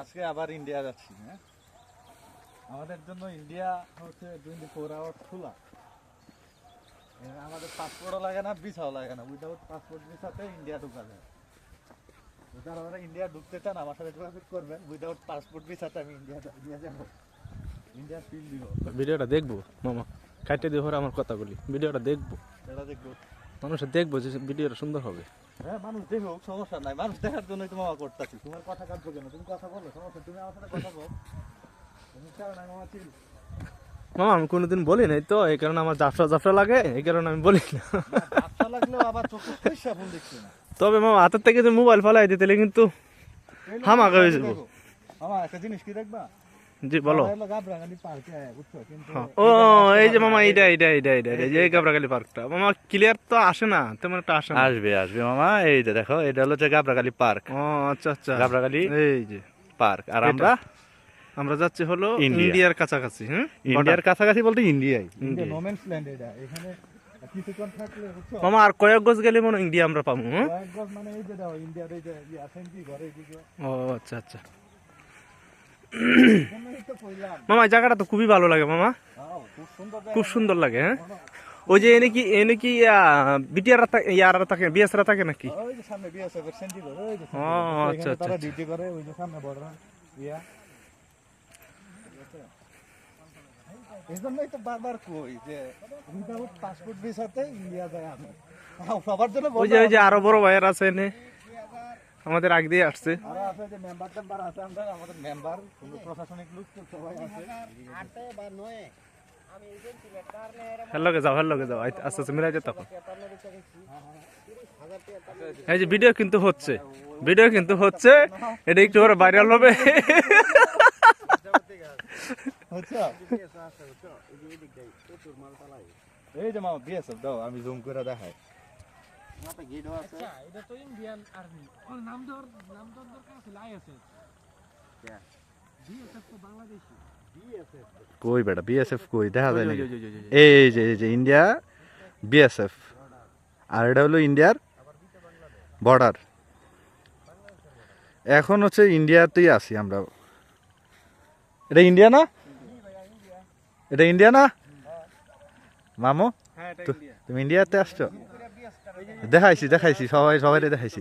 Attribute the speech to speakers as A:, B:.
A: আজকে আবার ইন্ডিয়া যাচ্ছি হ্যাঁ? আমাদের জন্য ইন্ডিয়া হচ্ছে টোয়েন্টি ফোর আওয়ার খোলা। এখানে আমাদের পাসপোর্টও লাগে না ভিসাও লাগে না। উইদাউট পাসপোর্ট ভিসাতে ইন্ডিয়া ঢুকা যায়। যারা যারা ইন্ডিয়া ঢুকতে চান আমার সাথে যোগাযোগ করবেন। উইদাউট পাসপোর্ট ভিসাতে আমি ইন্ডিয়া ইন্ডিয়া যাব। ইন্ডিয়া ফিল দিব।
B: ভিডিওটা দেখব মামা। কাটে দিয়ে আমার কথা বলি ভিডিওটা দেখব।
A: সেটা দেখব।
B: মানুষে দেখব যে ভিডিওটা সুন্দর হবে।
A: হ্যাঁ মানুষ দেখুক সমস্যা নাই। মানুষ দেখার জন্যই তো মামা করতেছি। তোমার কথা কাটবো কেন? তুমি কথা বলো সমস্যা তুমি আমার সাথে কথা বল। তুমি চাও না মামা
B: আমি কোনোদিন বলি নাই তো এই কারণে আমার জাফরা জাফরা লাগে এই কারণে আমি বলি না।
A: লাগলেও আবার চোখে পয়সা ফোন দেখছি না।
B: তবে মামা হাতের থেকে যে মোবাইল ফালাই দিতে কিন্তু হামাকা হয়ে যাব।
A: মামা একটা জিনিস কি দেখবা?
B: জি বলো। হ্যাঁ। ও এই যে মামা এইটা এইটা এইটা এইটা এই যে গাবরাগালি পার্কটা মামা ক্লিয়ার তো আসে না তেমন একটা আসে না।
C: আসবে আসবে মামা এই যে দেখো এটা হলো যে গাবরাগালি পার্ক
B: ও আচ্ছা আচ্ছা।
C: গাবরাগালি
B: এই যে।
C: পার্ক আর আমরা?
B: আমরা যাচ্ছি হলো ইন্ডিয়ার কাছাকাছি হ্যাঁ
C: ইন্ডিয়ার কাছাকাছি বলতে ইন্ডিয়াই।
A: ইন্ডিয়া নোম্যান্স ল্যান্ড এটা। এখানে
B: মামা আর কয়েক গজ গেলে মনে হয় ইন্ডিয়া আমরা পাবো
A: মানে এই যে দাও ইন্ডিয়ার এই যে ইয়ে
B: ও আচ্ছা আচ্ছা। মামা এই জায়গাটা তো খুবই ভালো লাগে মামা।
A: আও, খুব সুন্দর
B: খুব সুন্দর লাগে হ্যাঁ? ওই যে এনে কি এনে কি বিটিআর ইয়ারা থাকে বিএসরা থাকে নাকি?
A: ওই যে সামনে বিএসএফ এর সেন্টি ঘর ওই যে
B: ও, আচ্ছা, আচ্ছা,
A: তারা
B: আচ্ছা।
A: ডিউটি করে ওই যে সামনে বর্ডার ইয়া। এই জন্যই তো বারবার কই যে উইদাউট পাসপোর্ট ভিসাতে ইন্ডিয়া যায় আমি আও, সবার জন্য
B: ওই যে ওই যে আরও বড় ভাইয়ের আছে এনে। আমাদের আগ দিয়ে আসছে। যাও যাও আস্তে আস্তে মিলাই এই যে ভিডিও কিন্তু হচ্ছে ভিডিও কিন্তু হচ্ছে এটা একটু ওরা ভাইরাল হবে।
A: এই যে মামা বিএসএফ দাও আমি জুম করে দেখাই।
D: এটা তো ইন্ডিয়ান আর্মি ওর নাম ধর নাম ধর দরকার আছে লাই আছে বিএসএফ তো বাংলাদেশি
C: কই বেটা বিএসএফ কই দেখা যায় নাকি এই যে এই যে ইন্ডিয়া বিএসএফ আর এটা হলো ইন্ডিয়ার বর্ডার এখন হচ্ছে ইন্ডিয়াতেই আছি আমরা। এটা ইন্ডিয়া না? এটা ইন্ডিয়া না? মামু
B: হ্যাঁ
C: তুমি ইন্ডিয়াতে আসছো? দেখাইছি দেখাইছি সবাই সবাই দেখাইছি।